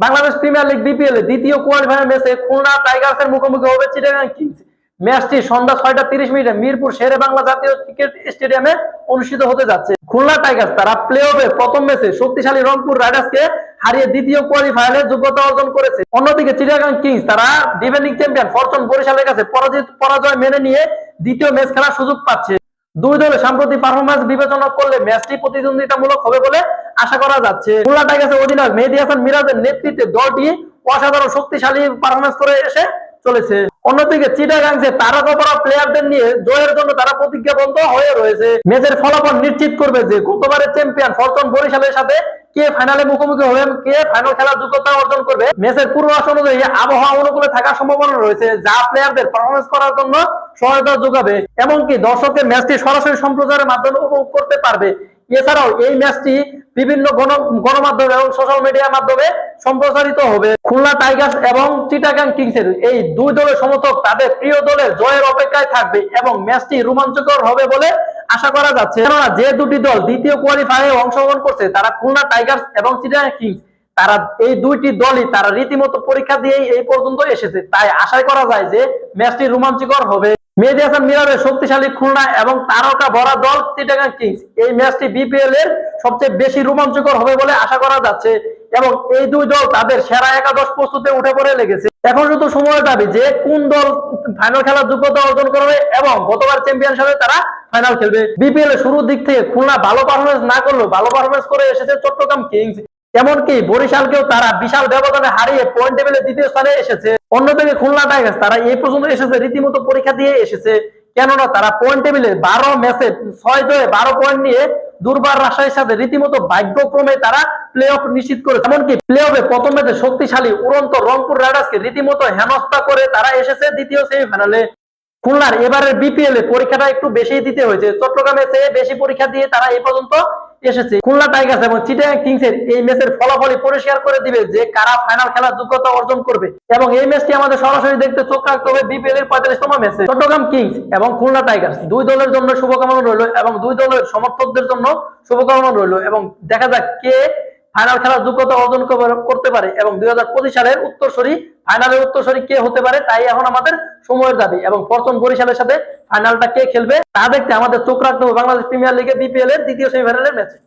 Bangladesh premier league BPL এর দ্বিতীয় qualifier ম্যাচে খুলনা টাইগার্সের মুখোমুখি হবে চিটাগাং কিংস ম্যাচটি সন্ধ্যা ছয়টা তিরিশ মিনিটে মিরপুর শেরে বাংলা জাতীয় ক্রিকেট স্টেডিয়ামে অনুষ্ঠিত হতে যাচ্ছে। খুলনা টাইগার্স তারা প্লে অফে প্রথম ম্যাচে শক্তিশালী রংপুর রাইডার্সকে হারিয়ে দ্বিতীয় কোয়ালিফায়ারে যোগ্যতা অর্জন করেছে। অন্যদিকে চিটাগাং কিংস তারা ডিফেন্ডিং চ্যাম্পিয়ন ফরচুন বরিশালের কাছে পরাজিত, পরাজয় মেনে নিয়ে দ্বিতীয় ম্যাচ খেলার সুযোগ পাচ্ছে। দুই দলের সাম্প্রতিক পারফরমেন্স বিবেচনা করলে ম্যাচটি প্রতিদ্বন্দ্বিতামূলক হবে বলে আশা করা যাচ্ছে। খুলনা গেছে অধিনায়ক মেহেদি হাসান মিরাজের নেতৃত্বে দলটি অসাধারণ শক্তিশালী পারফরমেন্স করে এসে চলেছে। অন্যদিকে চিটাগাংসে তারকা পড়া প্লেয়ারদের নিয়ে জয়ের জন্য তারা প্রতিজ্ঞাবদ্ধ হয়ে রয়েছে। ম্যাচের ফলাফল নিশ্চিত করবে যে গতবারের চ্যাম্পিয়ন ফরচুন বরিশালের সাথে কে ফাইনালে মুখোমুখি হবে, কে ফাইনাল খেলার যোগ্যতা অর্জন করবে, ম্যাচের পূর্বাস অনুযায়ী আবহাওয়া অনুকূলে থাকার সম্ভাবনা রয়েছে, যা প্লেয়ারদের পারফরমেন্স করার জন্য সহায়তা যোগাবে, এমনকি দর্শকের ম্যাচটি সরাসরি সম্প্রচারের মাধ্যমে উপভোগ করতে পারবে। এছাড়াও এই ম্যাচটি বিভিন্ন গণ, গণমাধ্যম এবং সোশ্যাল মিডিয়ার মাধ্যমে সম্প্রচারিত হবে। খুলনা টাইগার্স এবং চিটাগাং কিংসের এই দুই দলের সমর্থক তাদের প্রিয় দলের জয়ের অপেক্ষায় থাকবে এবং ম্যাচটি রোমাঞ্চকর হবে বলে আশা করা যাচ্ছে কেননা যে দুটি দল দ্বিতীয় কোয়ালিফায়ারে অংশগ্রহণ করছে, তারা খুলনা টাইগার্স এবং চিটাগাং কিংস। তারা এই দুইটি দলই তারা রীতিমতো পরীক্ষা দিয়ে এই পর্যন্ত এসেছে। তাই আশা করা যায় যে ম্যাচটি রোমাঞ্চকর হবে। মেহেদি হাসান মিরাজের শক্তিশালী খুলনা এবং তারকা ভরা দল চিটাগাং কিংস। এই ম্যাচটি বিপিএল এর সবচেয়ে বেশি রোমাঞ্চকর হবে বলে আশা করা যাচ্ছে। এবং এই দুই দল তাদের সেরা একাদশ প্রস্তুতে উঠে পড়ে লেগেছে। এখন শুধু সময় দাবি যে কোন দল ফাইনাল খেলার যোগ্যতা অর্জন করবে এবং গতবার চ্যাম্পিয়ন হিসেবে তারা ফাইনাল খেলবে। বিপিএল শুরুর দিক থেকে খুলনা ভালো পারফরমেন্স না করলেও ভালো পারফরমেন্স করে এসেছে চট্টগ্রাম কিংস। এমনকি বরিশালকেও তারা বিশাল ব্যবধানে হারিয়ে পয়েন্ট টেবিলে দ্বিতীয় স্থানে এসেছে। অন্যদিকে খুলনা টাইগার্স তারা এই পর্যন্ত এসেছে, রীতিমতো পরীক্ষা দিয়ে এসেছে। কেননা তারা পয়েন্ট টেবিলে বারো ম্যাচে ছয় জয়ে বারো পয়েন্ট নিয়ে দুর্বার রাজশাহীর সাথে রীতিমতো ভাগ্যক্রমে তারা প্লে অফ নিশ্চিত করেছে। এমনকি প্লে অফে প্রথম ম্যাচে শক্তিশালী উড়ন্ত রংপুর রাইডার্সকে রীতিমতো হেনস্থা করে তারা এসেছে দ্বিতীয় সেমিফাইনালে খুলনার এবারের বিপিএল এ পরীক্ষাটা একটু বেশি দিতে হয়েছে। চট্টগ্রামে চেয়ে বেশি পরীক্ষা দিয়ে তারা এই পর্যন্ত এসেছে। খুলনা টাইগার্স এবং চিটাগাং কিংস এর এই ম্যাচের ফলাফলই পরিষ্কার করে দিবে যে কারা ফাইনাল খেলার যোগ্যতা অর্জন করবে। এবং এই ম্যাচটি আমাদের সরাসরি দেখতে চোখ রাখতে হবে বিপিএল এর পঁয়তাল্লিশতম ম্যাচে। চট্টগ্রাম কিংস এবং খুলনা টাইগার্স দুই দলের জন্য শুভকামনা রইল এবং দুই দলের সমর্থকদের জন্য শুভকামনা রইল। এবং দেখা যাক কে ফাইনাল খেলার যোগ্যতা অর্জন কর- করতে পারে এবং দুই হাজার পঁচিশ সালের উত্তরসরি, ফাইনালের উত্তরসরি কে হতে পারে তাই এখন আমাদের সময়ের দাবি এবং প্রথম বরিশালের সাথে ফাইনালটা কে খেলবে তা দেখতে আমাদের চোখ রাখতে হবে বাংলাদেশ প্রিমিয়ার লিগে বিপিএল এর দ্বিতীয় সেমিফাইনালের ম্যাচে